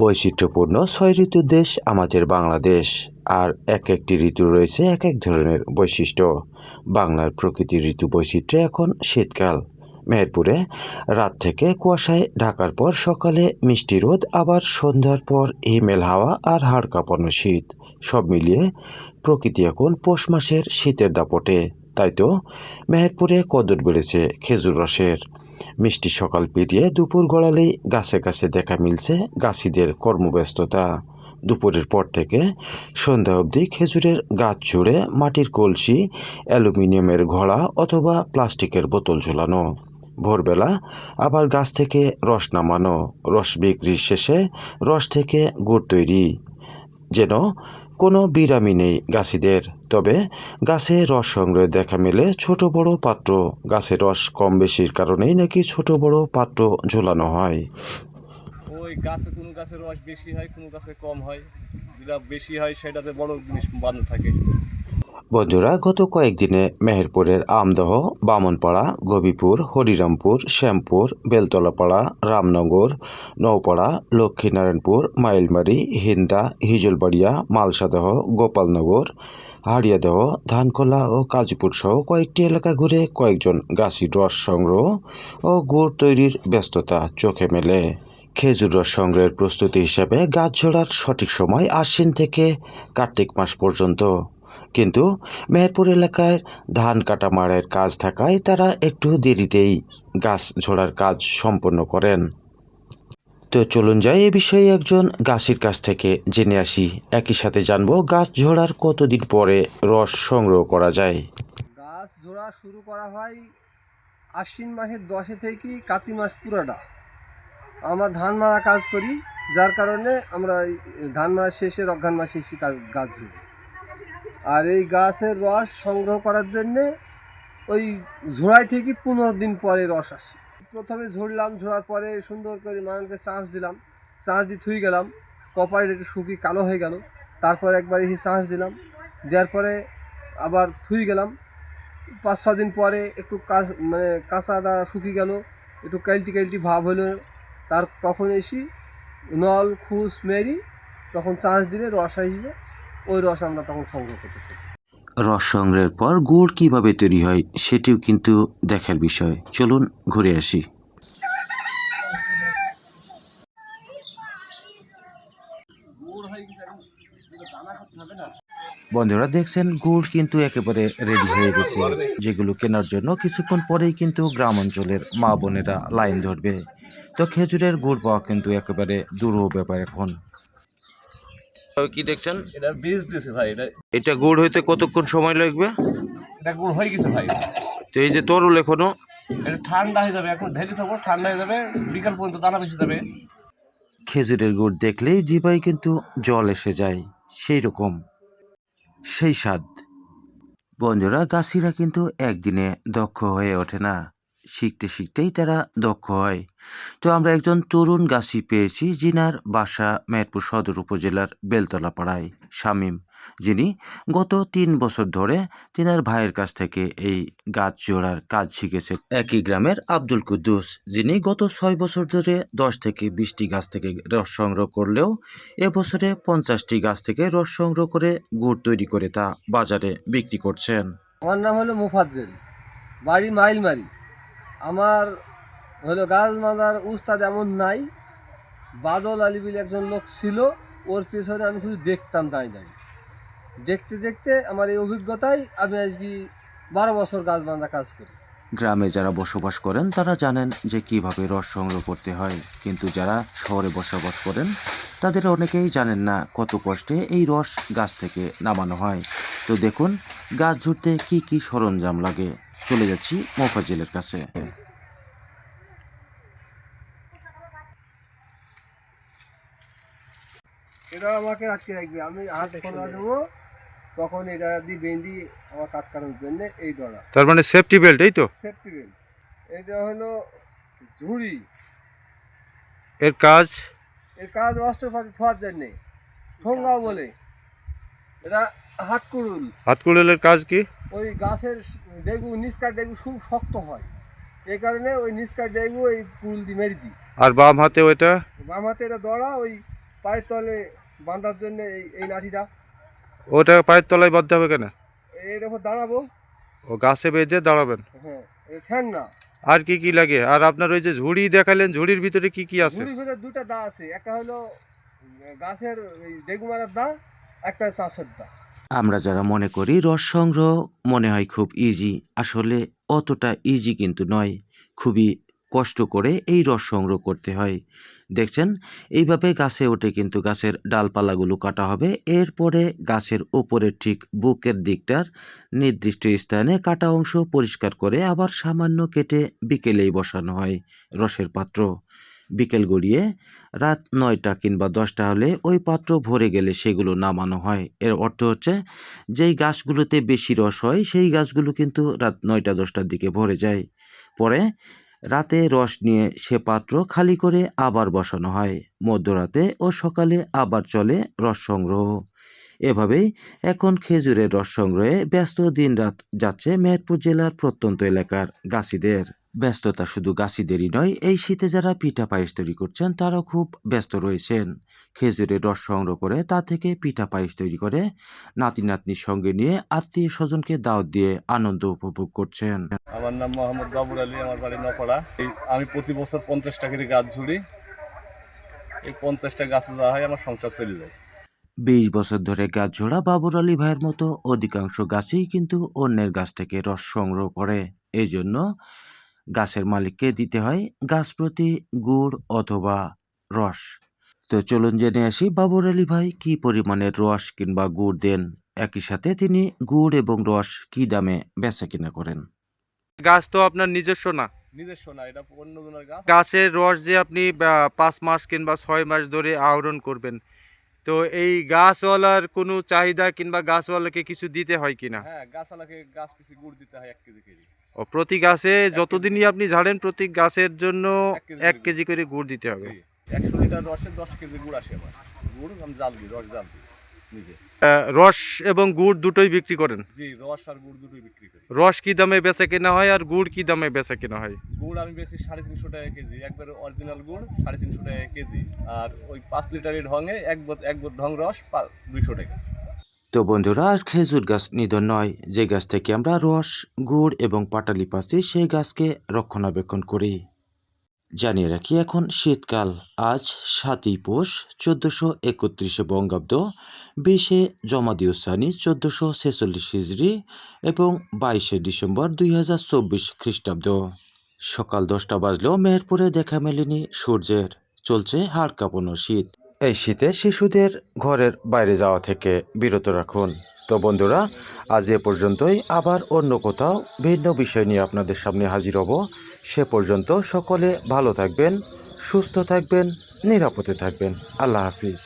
বৈচিত্র্যপূর্ণ ছয় ঋতুর দেশ আমাদের বাংলাদেশ। আর এক একটি ঋতু রয়েছে এক এক ধরনের বৈশিষ্ট্য। বাংলার প্রকৃতির ঋতু বৈচিত্র্য এখন শীতকাল। মেহেরপুরে রাত থেকে কুয়াশায় ঢাকার পর সকালে মিষ্টি রোদ, আবার সন্ধ্যার পর হিমেল হাওয়া আর হাড় কাঁপানো শীত। সব মিলিয়ে প্রকৃতি এখন পৌষ মাসের শীতের দাপটে। তাই তো মেহেরপুরে কদর বেড়েছে খেজুর রসের। মিষ্টি সকাল পেরিয়ে দুপুর গড়ালেই গাছে গাছে দেখা মিলছে গাছিদের কর্মব্যস্ততা। দুপুরের পর থেকে সন্ধ্যা অবধি খেজুরের গাছ জুড়ে মাটির কলসি, অ্যালুমিনিয়ামের ঘোড়া অথবা প্লাস্টিকের বোতল ঝোলানো। ভোরবেলা আবার গাছ থেকে রস নামানো, রস বিক্রির শেষে রস থেকে গুড় তৈরি। যেন কোনো বিরামি নেই গাছিদের। তবে গাছে রস সংগ্রহে দেখা মেলে ছোট বড় পাত্র। গাছে রস কম বেশির কারণেই নাকি ছোট বড় পাত্র ঝোলানো হয়। ওই গাছে কোনো গাছে রস বেশি হয়, কোনো গাছে কম হয়। যেটা বেশি হয়, সেটাতে বড় জিনিস বাঁধা থাকে। বন্ধুরা, গত কয়েকদিনে মেহেরপুরের আমদহ, বামনপাড়া, গবিপুর, হরিরামপুর, শ্যামপুর, বেলতলাপাড়া, রামনগর নৌপাড়া লক্ষ্মীনারায়ণপুর, মাইলমারি, হিন্দা, হিজলবাড়িয়া, মালসাদহ, গোপালনগর, হাড়িয়াদহ ধানকোলা ও কাজীপুর সহ কয়েকটি এলাকা ঘুরে কয়েকজন গাছির রস সংগ্রহ ও গুড় তৈরির ব্যস্ততা চোখে মেলে। খেজুর রস সংগ্রহের প্রস্তুতি হিসাবে গাছ ঝোড়ার সঠিক সময় আশ্বিন থেকে কার্তিক মাস পর্যন্ত। কিন্তু মেহেরপুর এলাকায় ধান কাটা মাড়ের কাজ থাকায় তারা একটু দেরিতেই গাছ ঝোড়ার কাজ সম্পন্ন করেন। তো চলুন যাই এ বিষয়ে একজন গাছের কাছ থেকে জেনে আসি। একই সাথে জানব গাছ ঝোড়ার কতদিন পরে রস সংগ্রহ করা যায়। গাছ জোড়া শুরু করা হয় আশ্বিন মাসের দশে থেকে কাতি মাস পুরাটা। আমরা ধান মারা কাজ করি, যার কারণে আমরা ধান মারা শেষে অজ্ঞান মাসে এসে কাজ গাছ ঝুড়ি। আর এই গাছের রস সংগ্রহ করার জন্যে ওই ঝোড়াই থেকে পনেরো দিন পরে রস আসে। প্রথমে ঝরলাম ঝোড়ার পরে সুন্দর করে মানুষকে চাঁচ দিলাম। চাঁচ দিয়ে থুই গেলাম। কপারের একটু শুকিয়ে কালো হয়ে গেল। তারপর একবার এসে চাঁচ দিলাম। দেওয়ার পরে আবার থুই গেলাম। পাঁচ ছ দিন পরে একটু কাঁচ মানে কাঁচাটা শুকিয়ে গেল। একটু কালটি কালটি ভাব হলো। তার তখন এসি নল, খুস, মেরি, তখন চাঁচ দিলে রস আসবে। ওই রস আমরা তখন সংগ্রহ করতে রস সংগ্রহের পর গুড় কীভাবে তৈরি হয় সেটিও কিন্তু দেখার বিষয়। চলুন ঘুরে আসি। বন্ধুরা, দেখছেন, গুড় কিন্তু একেবারে রেডি হয়ে গেছে। যেগুলো কেনার জন্য কিছুক্ষণ পরেই কিন্তু গ্রাম অঞ্চলের মা বোনেরা লাইন ধরবে। তো খেজুরের গুড় পাওয়া কিন্তু একেবারে দুরূহ ব্যাপার এখন। কি দেখছেন? এটা বীজ দিয়েছে ভাই এটা এটা গুড় হইতে কতক্ষণ সময় লাগবে? এটা গুড় হয়ে গেছে ভাই। তো এই যে তরল এখনও? এটা ঠান্ডা হয়ে যাবে এখন ঢেলে থাকব ঠান্ডা হয়ে যাবে বিকাল পর্যন্ত দানা বেশি যাবে। খেজুরের গুড় দেখলেই জিভায় কিন্তু জল এসে যায় সেই রকম সেই স্বাদ। বন্ধুরা গাছিরা কিন্তু একদিনে দক্ষ হয়ে ওঠে না। শিখতে শিখতেই তারা দক্ষ হয়। তো আমরা একজন তরুণ গাছি পেয়েছি, যিনার বাসা মেহেরপুর সদর উপজেলার বেলতলা পাড়ায় শামীম। যিনি গত তিন বছর ধরে তিনার ভাইয়ের কাছ থেকে এই গাছ জোড়ার কাজ শিখেছে একই গ্রামের আব্দুল কুদ্দুস, যিনি গত ছয় বছর ধরে দশ থেকে বিশটি গাছ থেকে রস সংগ্রহ করলেও এবছরে পঞ্চাশটি গাছ থেকে রস সংগ্রহ করে গুড় তৈরি করে তা বাজারে বিক্রি করছেন। আমার নাম হলো মুফাজ্জেল, বাড়ি মাইলমারি। আমার হলো গাছ মাদার উস্তাদ এমন নাই, বাদল আলী বলে একজন লোক ছিল, ওর পেছনে আমি শুধু দেখতাম দাঁড়িয়ে দাঁড়িয়ে দেখতে দেখতে আমার এই অভিজ্ঞতায় আমি আজকে বারো বছর গাছ বাঁধা কাজ করি। গ্রামে যারা বসবাস করেন, তারা জানেন যে কীভাবে রস সংগ্রহ করতে হয়। কিন্তু যারা শহরে বসবাস করেন, তাদের অনেকেই জানেন না কত কষ্টে এই রস গাছ থেকে নামানো হয়। তো দেখুন, গাছ ঝুড়তে কি কি সরঞ্জাম লাগে। চলে যাচ্ছি মোফাজিলের কাছে। এটা আমাকে আজকে রাখবে আমি হাত খোলা দেবো তখন এটা দিয়ে বেঁধি আমার কাট কাটার জন্য এই ডরা তার মানে সেফটি বেল্ট এই তো? সেফটি বেল্ট এটা হলো ঝুড়ি। এর কাজ? এর কাজ অস্ত্রপাতি থোয়ার জন্যে। ঠোঙ্গাও বলে। এটা হাত কুড়ুল। হাতকুড়েলের কাজ কি? ওই গাছের ডেগু নিষ্কার ডেগু খুব শক্ত হয়। এই কারণে ওই নিষ্কার ডেগু ওই কুল দিয়ে মেরে দিই। আর বাম হাতে ওইটা? বাম হাতে এটা দড়া ওই পায়ের তলে বাঁধার জন্য এই এই লাঠিটা। ওটা পায়ের তলায় বাঁধতে হবে কেন? এর ওপর দাঁড়াবো। ও গাছে বেঁধে দাঁড়াবেন? হ্যাঁ এটা না। আর কি কি লাগে? আর আপনার ওই যে ঝুড়ি দেখালেন ঝুড়ির ভিতরে কি কি আছে? ঝুড়ির ভিতরে দুটা দা আছে। একটা হলো গাছের এই ডেগু মারার দা একটা চাষের দা। আমরা যারা মনে করি রস সংগ্রহ মনে হয় খুব ইজি আসলে অতটা ইজি কিন্তু নয়। খুবই কষ্ট করে এই রস সংগ্রহ করতে হয়। দেখছেন? এইভাবে গাছে ওঠে কিন্তু গাছের ডালপালাগুলো কাটা হবে। এরপরে গাছের ওপরের ঠিক বুকের দিকটার নির্দিষ্ট স্থানে কাটা অংশ পরিষ্কার করে আবার সামান্য কেটে বিকেলেই বসানো হয় রসের পাত্র। বিকেল গড়িয়ে রাত নয়টা কিংবা দশটা হলে ওই পাত্র ভরে গেলে সেগুলো নামানো হয়। এর অর্থ হচ্ছে, যেই গাছগুলোতে বেশি রস হয়, সেই গাছগুলো কিন্তু রাত নয়টা, দশটার দিকে ভরে যায়। পরে রাতে রস নিয়ে সে পাত্র খালি করে আবার বসানো হয়। মধ্যরাতে ও সকালে আবার চলে রস সংগ্রহ। এভাবেই এখন খেজুরের রস সংগ্রহে ব্যস্ত দিন রাত যাচ্ছে মেহেরপুর জেলার প্রত্যন্ত এলাকার গাছিদের ব্যস্ততা শুধু গাছিদেরই নয় এই শীতে যারা পিঠা পায়েস তৈরি করছেন তারাও খুব ব্যস্ত রয়েছেন। খেজুরের রস সংগ্রহ করে তা থেকে পিঠা পায়েস তৈরি করে নাতি নাতনির সঙ্গে নিয়ে আত্মীয় স্বজনকে দাওয়াত দিয়ে আনন্দ উপভোগ করছেন। আমার নাম মোহাম্মদ বাবুর আলী আমার বাড়ি নপাড়া। আমি প্রতি বছর পঞ্চাশটা করে গাছ ঝুড়ি। এই পঞ্চাশটা গাছে দেওয়া হয় আমার সংসার চলে যায়। বিশ বছর ধরে গাছ ঝোড়া বাবুর আলী ভাইয়ের মতো অধিকাংশ গাছই কিন্তু অন্যের গাছ থেকে রস সংগ্রহ করে। এই জন্য গাছের মালিককে দিতে হয় গাছ প্রতি গুড় অথবা রস। তো চলুন জেনে আসি বাবুর আলী ভাই কি পরিমাণের রস কিংবা গুড় দেন। একই সাথে তিনি গুড় এবং রস কি দামে বেচা কিনা করেন? গাছ তো আপনার নিজস্ব না। নিজস্ব না এটা অন্য জনের গাছ। গাছের রস যে আপনি পাঁচ মাস কিংবা ছয় মাস ধরে আহরণ করবেন তো এই গাছওয়ালার কোনো চাহিদা কিংবা গাছওয়ালাকে কিছু দিতে হয় কিনা? হ্যাঁ গাছালাকে গাছ পিছিয়ে গুড় দিতে হয় এক কেজি কেজি। ও প্রতি গাছে যতদিনই আপনি ঝাড়েন প্রতি গাছের জন্য এক কেজি করে গুড় দিতে হবে। একশো লিটার রসে দশ কেজি গুড় আসে আমার। গুড় আমি জাল দিই রস জাল দিই নিজে। রস এবং গুড় দুটোই বিক্রি করেন? জি রস আর গুড় দুটোই বিক্রি করি। রস কি দামে বেচা কেনা হয় আর গুড় কি দামে বেচা কেনা হয়? গুড় আমি বেশি সাড়ে তিনশো টাকা কেজি একবার অরিজিনাল গুড় সাড়ে তিনশো টাকা কেজি। আর ওই পাঁচ লিটারের ঢঙে এক বোত এক বোত ঢং রস দুইশো টাকা। তো বন্ধুরা, আর খেজুর গাছ নিধন নয়। যে গাছ থেকে আমরা রস, গুড় এবং পাটালি পাচ্ছি, সেই গাছকে রক্ষণাবেক্ষণ করি। জানিয়ে রাখি এখন শীতকাল। আজ সাতই পৌষ, চোদ্দোশো একত্রিশে বঙ্গাব্দ, বিশে জমাদিউসানি চোদ্দোশো ছেচল্লিশ হিজড়ি এবং বাইশে ডিসেম্বর দুই হাজার চব্বিশ খ্রিস্টাব্দ। সকাল দশটা বাজলেও মেহেরপুরে দেখা মেলেনি সূর্যের। চলছে হাড় কাঁপানো শীত। এই শীতে শিশুদের ঘরের বাইরে যাওয়া থেকে বিরত রাখুন। তো বন্ধুরা, আজ এ পর্যন্তই। আবার অন্য কোথাও ভিন্ন বিষয় নিয়ে আপনাদের সামনে হাজির হব। সে পর্যন্ত সকলে ভালো থাকবেন, সুস্থ থাকবেন, নিরাপদে থাকবেন। আল্লাহ হাফিজ।